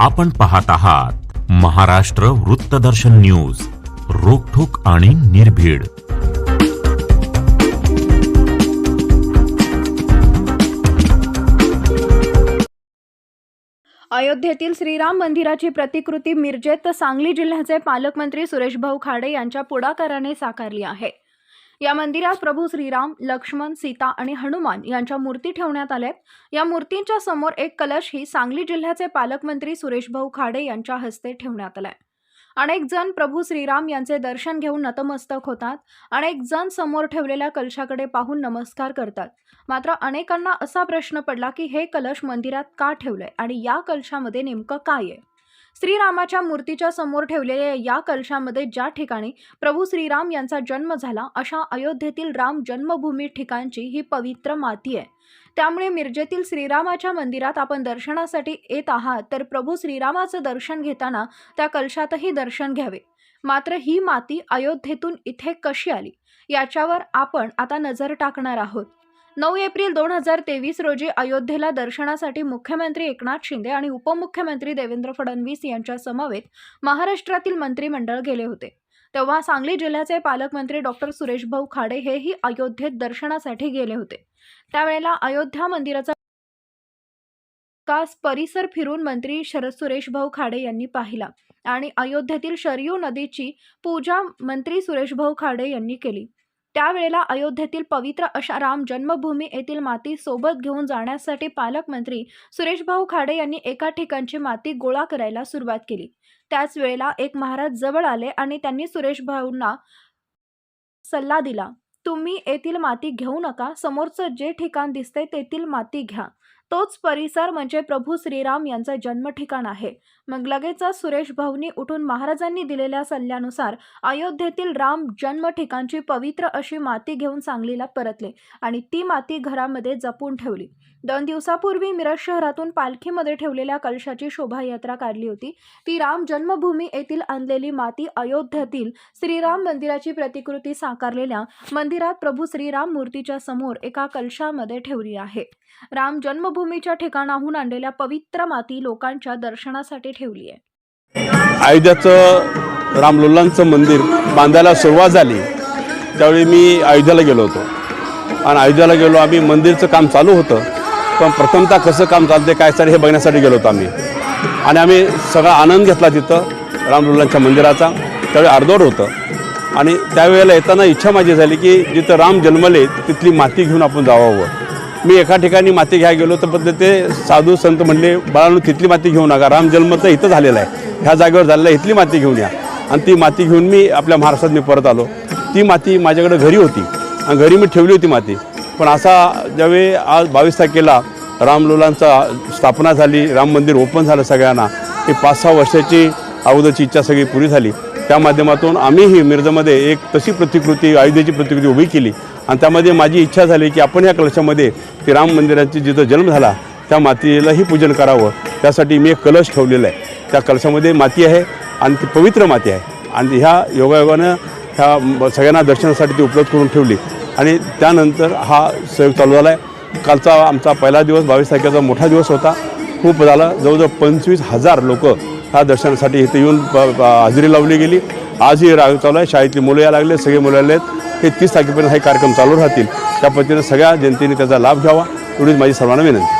आपण पाहत आहात महाराष्ट्र वृत्तदर्शन न्यूज रोखोक आणि निर्भीड. अयोध्येतील श्रीराम मंदिराची प्रतिकृती मिरजेत सांगली जिल्ह्याचे पालकमंत्री सुरेश भाऊ खाडे यांच्या पुढाकाराने साकारली आहे. या मंदिरात प्रभू श्रीराम लक्ष्मण सीता आणि हनुमान यांच्या मूर्ती ठेवण्यात आल्या या मूर्तींच्या समोर एक कलश ही सांगली जिल्ह्याचे पालकमंत्री सुरेश भाऊ खाडे यांच्या हस्ते ठेवण्यात आलाय अनेक जण प्रभू श्रीराम यांचे दर्शन घेऊन नतमस्तक होतात. अनेक जण समोर ठेवलेल्या कलशाकडे पाहून नमस्कार करतात. मात्र अनेकांना असा प्रश्न पडला की हे कलश मंदिरात का ठेवलंय आणि या कलशामध्ये नेमकं काय आहे? श्रीरामाच्या मूर्तीच्या समोर ठेवलेल्या या कलशामध्ये ज्या ठिकाणी प्रभू श्रीराम यांचा जन्म झाला अशा अयोध्येतील राम जन्मभूमी ठिकाणची ही पवित्र माती आहे. त्यामुळे मिरजेतील श्रीरामाच्या मंदिरात आपण दर्शनासाठी येत आहात तर प्रभू श्रीरामाचं दर्शन घेताना त्या कलशातही दर्शन घ्यावे. मात्र ही माती अयोध्येतून इथे कशी आली? याच्यावर आपण आता नजर टाकणार आहोत. नऊ एप्रिल दोन हजार तेवीस रोजी अयोध्येला दर्शनासाठी मुख्यमंत्री एकनाथ शिंदे आणि उपमुख्यमंत्री देवेंद्र फडणवीस यांच्या समवेत महाराष्ट्रातील मंत्रिमंडळ गेले होते. तेव्हा सांगली जिल्ह्याचे पालकमंत्री डॉक्टर सुरेश भाऊ खाडे हेही अयोध्येत दर्शनासाठी गेले होते. त्यावेळेला अयोध्या मंदिराचा कास परिसर फिरून मंत्री शरद सुरेश भाऊ खाडे यांनी पाहिला आणि अयोध्येतील शरयू नदीची पूजा मंत्री सुरेश भाऊ खाडे यांनी केली. त्यावेळेला अयोध्येतील पवित्र अशा राम जन्मभूमी येथील माती सोबत घेऊन जाण्यासाठी पालकमंत्री सुरेशभाऊ खाडे यांनी एका ठिकाणची माती गोळा करायला सुरुवात केली. त्याच वेळेला एक महाराज जवळ आले आणि त्यांनी सुरेशभाऊंना सल्ला दिला. तुम्ही येथील माती घेऊ नका समोरचं जे ठिकाण दिसतंय तेथील माती घ्या. तोच परिसर म्हणजे प्रभू श्रीराम यांचं जन्मठिकाण आहे. मग लगेचच सुरेश भाऊनी उठून महाराजांनी दिलेल्या सल्ल्यानुसार अयोध्येतील राम जन्म ठिकाणची पवित्र अशी माती घेऊन सांगलीला परतले आणि ती माती घरामध्ये जपून ठेवली. दोन दिवसापूर्वी मिरज शहरातून पालखीमध्ये ठेवलेल्या कलशाची शोभायात्रा काढली होती. ती राम जन्मभूमी येथील आणलेली माती अयोध्येतील श्रीराम मंदिराची प्रतिकृती साकारलेल्या मंदिरात प्रभू श्रीराम मूर्तीच्या समोर एका कलशामध्ये ठेवली आहे. राम जन्मभूमीच्या ठिकाणाहून आणलेल्या पवित्र माती लोकांच्या दर्शनासाठी ठेवली आहे. अयोध्याचं रामलुल्लांचं मंदिर बांधायला सुरुवात झाली. त्यावेळी मी अयोध्याला गेलो होतो. आणि अयोध्याला गेलो आम्ही मंदिरचं काम चालू होतं. पण प्रथमतः कसं काम चालते काय चालेल हे बघण्यासाठी गेलो होतो आम्ही. आणि आम्ही सगळा आनंद घेतला तिथं रामलुल्लांच्या मंदिराचा. त्यावेळी अर्धवट होतं. आणि त्यावेळेला येताना इच्छा माझी झाली की जिथं राम जन्मले तिथली माती घेऊन आपण जावावं मी एका ठिकाणी माती घ्यायला गेलो तर पण ते साधू संत म्हणले बाळांनो तिथली माती घेऊ नका. राम जन्म तर इथं झालेला आहे. ह्या जागेवर झालेला आहे. इथली माती घेऊन या. आणि ती माती घेऊन मी आपल्या महाराष्ट्रात मी परत आलो. ती माती माझ्याकडे घरी होती. आणि घरी मी ठेवली होती माती. पण असा ज्यावेळी आज बावीस तारखेला रामलोलांचा स्थापना झाली राम मंदिर ओपन झालं सगळ्यांना ही पाच सहा वर्षाची अगोदरची इच्छा सगळी पुरी झाली. त्या माध्यमातून आम्हीही मिरजमध्ये एक तशी प्रतिकृती अयोध्येची प्रतिकृती उभी केली. आणि त्यामध्ये माझी इच्छा झाली की आपण या कलशामध्ये ती राम मंदिराची जिथं जन्म झाला त्या मातीलाही पूजन करावं. त्यासाठी मी एक कलश ठेवलेला आहे. त्या कलशामध्ये माती आहे आणि ती पवित्र माती आहे. आणि ह्या योगायोगानं ह्या सगळ्यांना दर्शनासाठी ती उपलब्ध करून ठेवली. आणि त्यानंतर हा सहयोग चालू झाला आहे कालचा आमचा पहिला दिवस बावीस तारखेचा मोठा दिवस होता. खूप झाला. जवळजवळ पंचवीस हजार लोक ह्या दर्शनासाठी इथे येऊन हजेरी लावली गेली. आजही राग चालू आहे. शाळेतली मुलं या लागले. सगळे मुलं आले आहेत हे तीस तारखेपर्यंत हे कार्यक्रम चालू राहतील. त्या पद्धतीनं सगळ्या जनतेने त्याचा लाभ घ्यावा. एवढीच माझी सर्वांना विनंती.